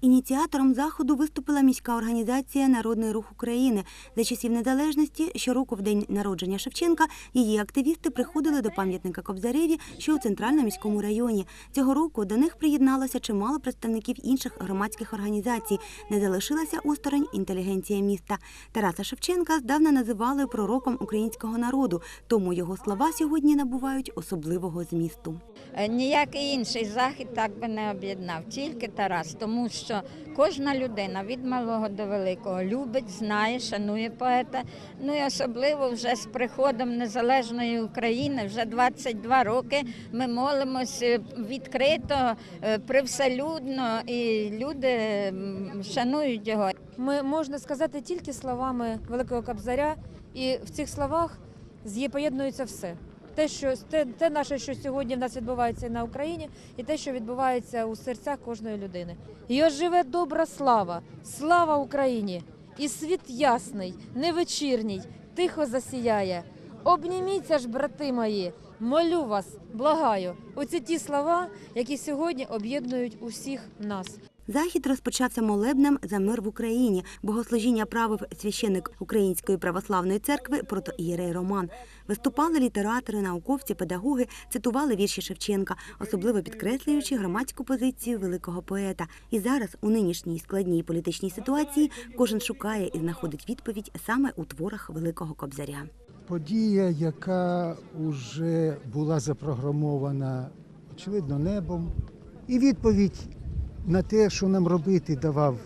Ініціатором заходу виступила міська організація Народний рух України. За часів незалежності щороку в день народження Шевченка її активісти приходили до пам'ятника Кобзареві, що у центральному міському районі. Цього року до них приєдналося чимало представників інших громадських організацій. Не залишилася осторонь інтелігенція міста. Тараса Шевченка здавна називали пророком українського народу, тому його слова сьогодні набувають особливого змісту. Е, Ніякий інший захід так би не об'єднав, тільки Тарас, тому що кожна людина від малого до великого любить, знає, шанує поета. Ну і особливо вже з приходом незалежної України, вже 22 роки ми молимось е, відкрито, е, привселюдно, і люди шанують його. Ми можна сказати тільки словами Великого Кобзаря, і в цих словах з'є поєднується все. Те, що те, те наше, що сьогодні в нас відбувається на Україні, і те, що відбувається у серцях кожної людини. І ось живе добра слава, слава Україні! І світ ясний, невечірній, тихо засіяє. Обніміться ж, брати мої, молю вас, благаю. Оці ті слова, які сьогодні об'єднують усіх нас. Захід розпочався молебнем за мир в Україні. Богослужіння правив священик Української православної церкви протоієрей Роман. Виступали літератори, науковці, педагоги, цитували вірші Шевченка, особливо підкреслюючи громадську позицію великого поета. І зараз, у нинішній складній політичній ситуації, кожен шукає і знаходить відповідь саме у творах великого кобзаря. Подія, яка вже була запрограмована, очевидно, небом, і відповідь на те, що нам робити, давав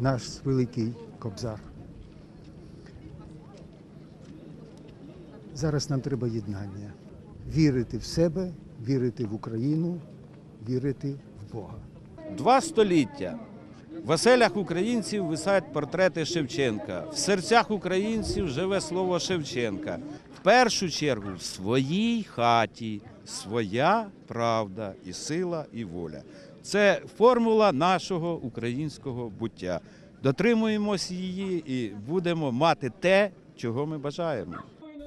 наш великий кобзар. Зараз нам треба єднання. Вірити в себе, вірити в Україну, вірити в Бога. Два століття в оселях українців висають портрети Шевченка. В серцях українців живе слово Шевченка. В першу чергу в своїй хаті своя правда і сила, і воля. Це формула нашого українського буття. Дотримуємось її і будемо мати те, чого ми бажаємо.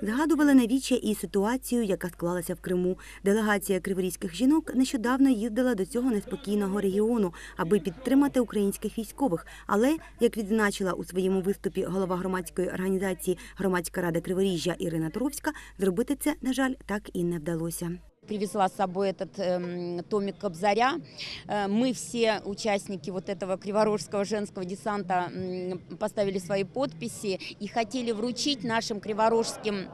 Згадували навіче і ситуацію, яка склалася в Криму. Делегація криворізьких жінок нещодавно їздила до цього неспокійного регіону, аби підтримати українських військових. Але, як відзначила у своєму виступі голова громадської організації Громадська рада Криворіжжя Ірина Торовська, зробити це, на жаль, так і не вдалося. Привезла с собой этот эм, томик Кобзаря. Э, Мы все участники вот этого криворожского женского десанта м, поставили свои подписи и хотели вручить нашим криворожским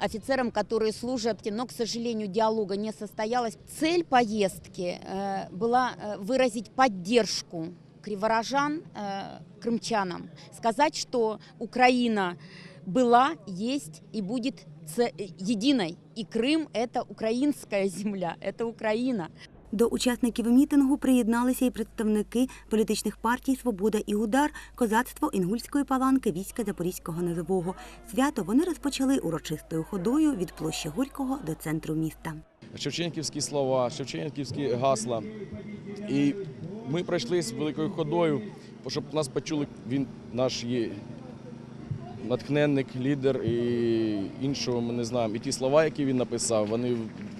офицерам, которые служат, но, к сожалению, диалога не состоялось. Цель поездки э, была э, выразить поддержку криворожан э, крымчанам, сказать, что Украина была, есть и будет единой. И Крым – это украинская земля, это Украина. До учасників мітингу приєдналися і представники політичних партій Свобода і Удар, козацтво Інгульської паланки, війська Запорізького Низового. Свято вони розпочали урочистою ходою від площі Горького до центру міста. Шевченківські слова, Шевченківські гасла. І ми пройшли з великою ходою, щоб нас почули. Він наш є натхненник, лідер і іншого ми не знаємо. І ті слова, які він написав, вони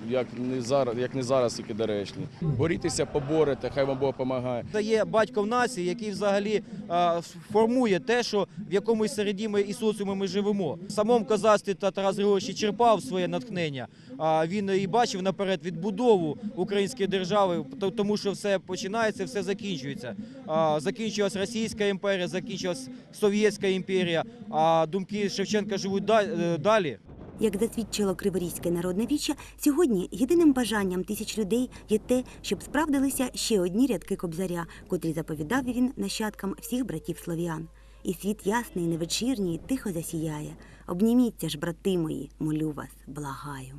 як не зараз, як не зараз, тільки доречні. Борітеся, поборете, хай вам Бог допомагає. Це є батьком нації, який взагалі а, формує те, що в якомусь середі ми і соціумі ми живемо. В самому козацтві та Тарас Григорович черпав своє натхнення. А він і бачив наперед відбудову української держави, то- тому що все починається, все закінчується. А, закінчилась Російська імперія, закінчилась Совєтська імперія. А думки Шевченка живуть е, далі. Як засвідчило Криворізьке народне віче, сьогодні єдиним бажанням тисяч людей є те, щоб справдилися ще одні рядки кобзаря, котрі заповідав він нащадкам всіх братів слов'ян. І світ ясний, невечірній, тихо засіяє. Обніміться ж, брати мої, молю вас, благаю.